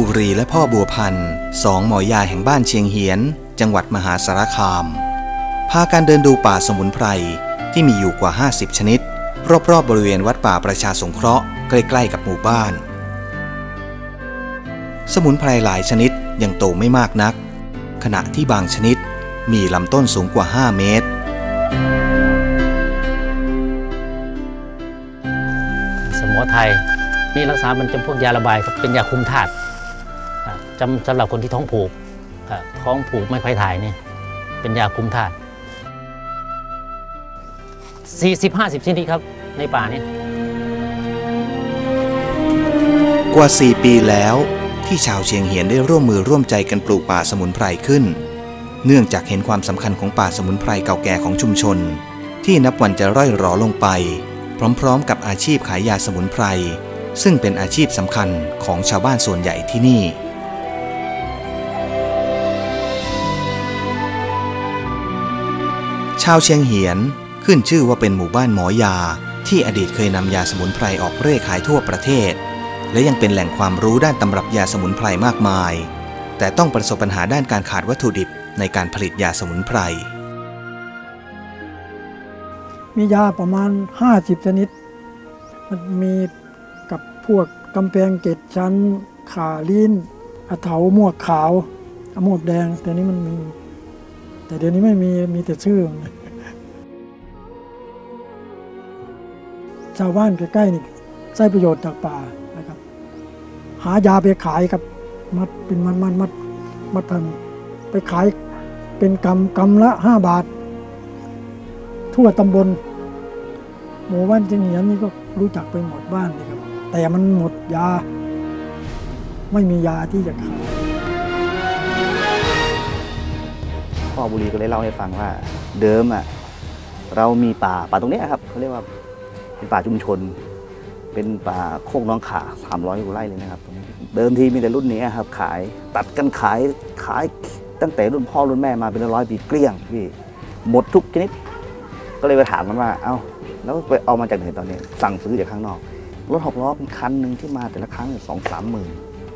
บุรีและพ่อบัวพันธ์สองหมอยาแห่งบ้านเชียงเฮียน จังหวัดมหาสารคาม พาการเดินดูป่าสมุนไพรที่มีอยู่กว่า 50 ชนิด รอบๆบบริเวณวัดป่าประชาสงเคราะห์ใกล้ๆกับหมู่บ้าน สมุนไพรหลายชนิดยังโตไม่มากนัก ขณะที่บางชนิดมีลำต้นสูงกว่า 5 เมตร สมอไทยนี่รักษามันจำพวกยาระบายครับเป็นยาคุมธาตุ จำสำหรับคนที่ท้องผูกท้องผูกไม่ค่อยถ่ายนี่เป็นยาคุมธาตุสี่สิบห้าสิบชนิดครับในป่านี่กว่า 4 ปีแล้วที่ชาวเชียงเฮียนได้ร่วมมือร่วมใจกันปลูกป่าสมุนไพรขึ้น เนื่องจากเห็นความสำคัญของป่าสมุนไพรเก่าแก่ของชุมชน ที่นับวันจะร่อยหรอลงไป พร้อมๆ กับอาชีพขายยาสมุนไพร ซึ่งเป็นอาชีพสำคัญของชาวบ้านส่วนใหญ่ที่นี่ ชาวเชียงเฮียนขึ้นชื่อว่าเป็นหมู่บ้านหมอยา ที่อดีตเคยนำยาสมุนไพรออกเร่ขายทั่วประเทศ และยังเป็นแหล่งความรู้ด้านตำรับยาสมุนไพรมากมาย แต่ต้องประสบปัญหาด้านการขาดวัตถุดิบในการผลิตยาสมุนไพร มียาประมาณ 50 ชนิด มันมีกับพวกกำแพงเกตชั้น ขาลิ้นอะเถาหมวกขาวอะหมวกแดง แต่นี้มันมี แต่เดี๋ยวนี้ไม่มีมีแต่ชื่อชาวบ้านใกล้ๆนี่ใช้ประโยชน์จากป่านะครับ หายาไปขายครับ มัดเป็นมัดมัดมัดมัดพันไปขายเป็นกำกำละห้าบาท ทั่วตำบลหมู่บ้านเชียงเหียนนี่ก็รู้จักไปหมดบ้านเลยครับ แต่มันหมดยา ไม่มียาที่จะขาย พ่อบุรีก็เลยเล่าให้ฟังว่า เดิมอะเรามีป่าป่าตรงนี้ครับเขาเรียกว่าเป็นป่าชุมชน เป็นป่าโคกน้องขา300กว่าไร่เลยนะครับ เดิมทีมีแต่รุ่นนี้ครับขายตัดกันขายขายตั้งแต่รุ่นพ่อรุ่นแม่มาเป็นร้อยปีเกลี้ยงพี่หมดทุกชนิด ก็เลยไปถามมันว่า เอ้าแล้วไปเอามาจากไหนตอนนี้ สั่งซื้อจากข้างนอกรถหกล้อเป็นคันหนึ่งที่มาแต่ละครั้งสองสามหมื่น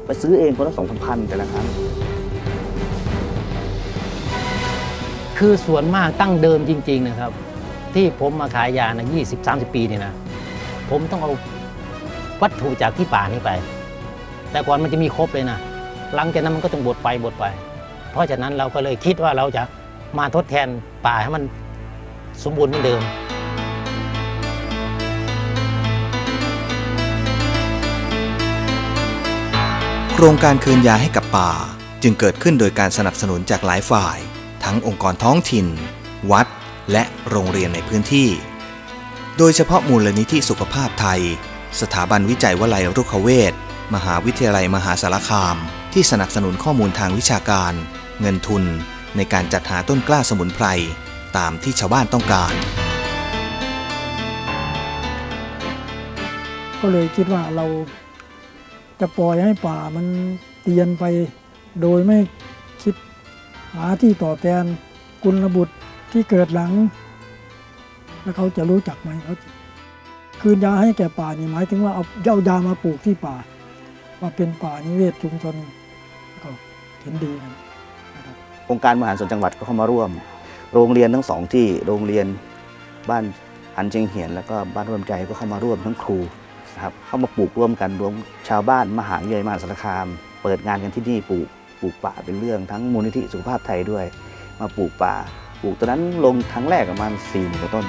ไปซื้อเองคนละสองสามพันแต่ละครั้ง คือส่วนมากตั้งเดิมจริง ๆ นะครับ ที่ผมมาขายยานะยี่สิบสามสิบปีนี่นะ ผมต้องเอาวัตถุจากที่ป่านี้ไป แต่ก่อนมันจะมีครบเลยนะ หลังจากนั้นมันก็ต้องบดไปบดไป เพราะฉะนั้นเราก็เลยคิดว่าเราจะมาทดแทนป่าให้มันสมบูรณ์เหมือนเดิมโครงการคืนยาให้กับป่า จึงเกิดขึ้นโดยการสนับสนุนจากหลายฝ่าย ทั้งองค์กรท้องถิ่น วัด และโรงเรียนในพื้นที่ โดยเฉพาะมูลนิธิสุขภาพไทย สถาบันวิจัยวลัยรุกขเวชมหาวิทยาลัยมหาสารคาม ที่สนับสนุนข้อมูลทางวิชาการ เงินทุน ในการจัดหาต้นกล้าสมุนไพร ตามที่ชาวบ้านต้องการ ก็เลยคิดว่าเราจะปล่อยให้ป่ามันเตียนไปโดยไม่ หาที่ต่อแทนกุลบุตรที่เกิดหลัง แล้วเขาจะรู้จักไหมเขาคืนยาให้แก่ป่านี่หมายถึงว่าเอาเอายามาปลูกที่ป่า ว่าเป็นป่านิเวศชุมชนก็เห็นดีกันนะครับองค์การบริหาส่วนจังหวัดก็เข้ามาร่วม โรงเรียนทั้งสองที่โรงเรียนบ้านอันเชียงเหียน แล้วก็บ้านร่วมใจก็เข้ามาร่วมทั้งครูนะครับเข้ามาปลูกร่วมกันรวมชาวบ้านมหาวิทยาลัยมหาสารคาม เปิดงานกันที่นี่ปลูก ลูกป่าเป็นเรื่องทั้งมูลนิธิสุขภาพไทยด้วย มาปลูกป่าปลูกตอนนั้นลงครั้งแรกประมาณ4ี่กว่าต้น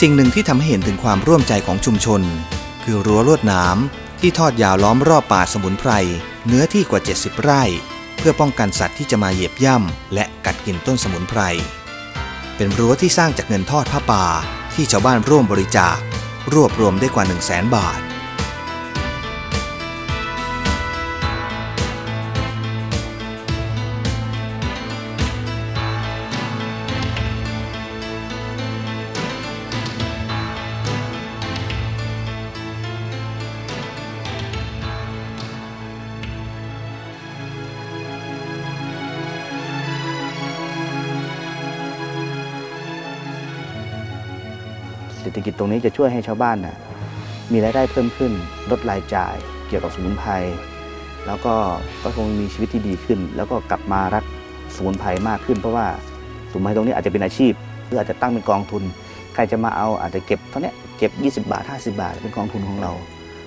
สิ่งหนึ่งที่ทำให้เห็นถึงความร่วมใจของชุมชน คือรั้วลวดหน้ำที่ทอดยาวล้อมรอบป่าสมุนไพรเนื้อที่กว่า 70 ไร่ พื่อป้องกันสัตว์ที่จะมาเหยียบย่ำและกัดกินต้นสมุนไพร เป็นรั้วที่สร้างจากเงินทอดผ้าป่าที่ชาวบ้านร่วมบริจาค รวบรวมได้กว่า 1 0 0 0 0แสนบาท เศรษฐกิจตรงนี้จะช่วยให้ชาวบ้านน่ะมีรายได้เพิ่มขึ้น ลดรายจ่าย เกี่ยวกับสมุนไพรแล้วก็ก็คงมีชีวิตที่ดีขึ้น แล้วก็กลับมารักสมุนไพรมากขึ้น เพราะว่าสมุนไพรตรงนี้อาจจะเป็นอาชีพหรืออาจจะตั้งเป็นกองทุน ใครจะมาเอาอาจจะเก็บเท่านี้เก็บ 20 บาท 50 บาท เป็นกองทุนของเรา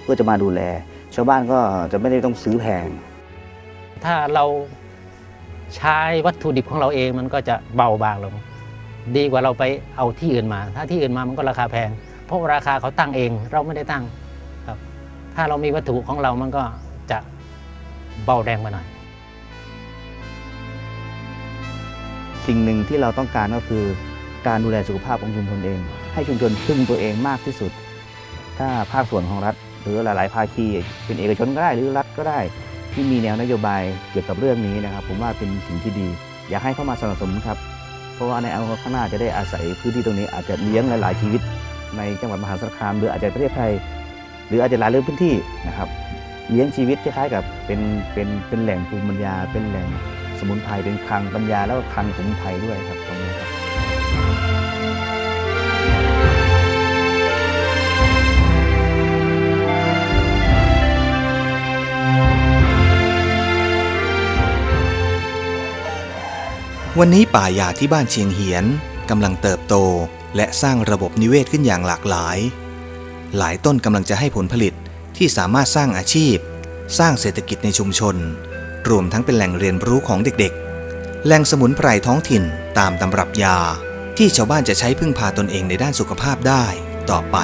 เพื่อจะมาดูแล ชาวบ้านก็จะไม่ได้ต้องซื้อแพง ถ้าเราใช้วัตถุดิบของเราเองมันก็จะเบาบางลง ดีกว่าเราไปเอาที่อื่นมา ถ้าที่อื่นมามันก็ราคาแพง เพราะราคาเขาตั้งเองเราไม่ได้ตั้งครับ ถ้าเรามีวัตถุของเรามันก็จะเบาแรงมาหน่อย สิ่งหนึ่งที่เราต้องการก็คือ การดูแลสุขภาพของชุมชนเอง ให้ชุมชนพึ่งตัวเองมากที่สุด ถ้าภาคส่วนของรัฐ หรือหลาย ๆ ภาคี เป็นเอกชนก็ได้หรือรัฐก็ได้ ที่มีแนวนโยบายเกี่ยวกับเรื่องนี้นะครับ ผมว่าเป็นสิ่งที่ดี อยากให้เข้ามาสนับสนุนครับ เพราะว่าในอนาคตข้างหน้าจะได้อาศัยพื้นที่ตรงนี้อาจจะเลี้ยงหลายๆชีวิต ในจังหวัดมหาสารคามหรืออาจจะประเทศไทย หรืออาจจะหลายเรื่องพื้นที่นะครับเลี้ยงชีวิตคล้ายๆกับเป็นเป็นเป็นแหล่งภูมิปัญญา เป็นแหล่งสมุนไพรเป็นคลังปัญญาแล้วก็คลังสมุนไพรด้วยครับตรงนี้ วันนี้ป่าหญ้าที่บ้านเชียงเหียนกำลังเติบโตและสร้างระบบนิเวศขึ้นอย่างหลากหลาย หลายต้นกำลังจะให้ผลผลิตที่สามารถสร้างอาชีพ สร้างเศรษฐกิจในชุมชน รวมทั้งเป็นแหล่งเรียนรู้ของเด็กๆ แหล่งสมุนไพรท้องถิ่นตามตำรับยา ที่ชาวบ้านจะใช้พึ่งพาตนเองในด้านสุขภาพได้ต่อไป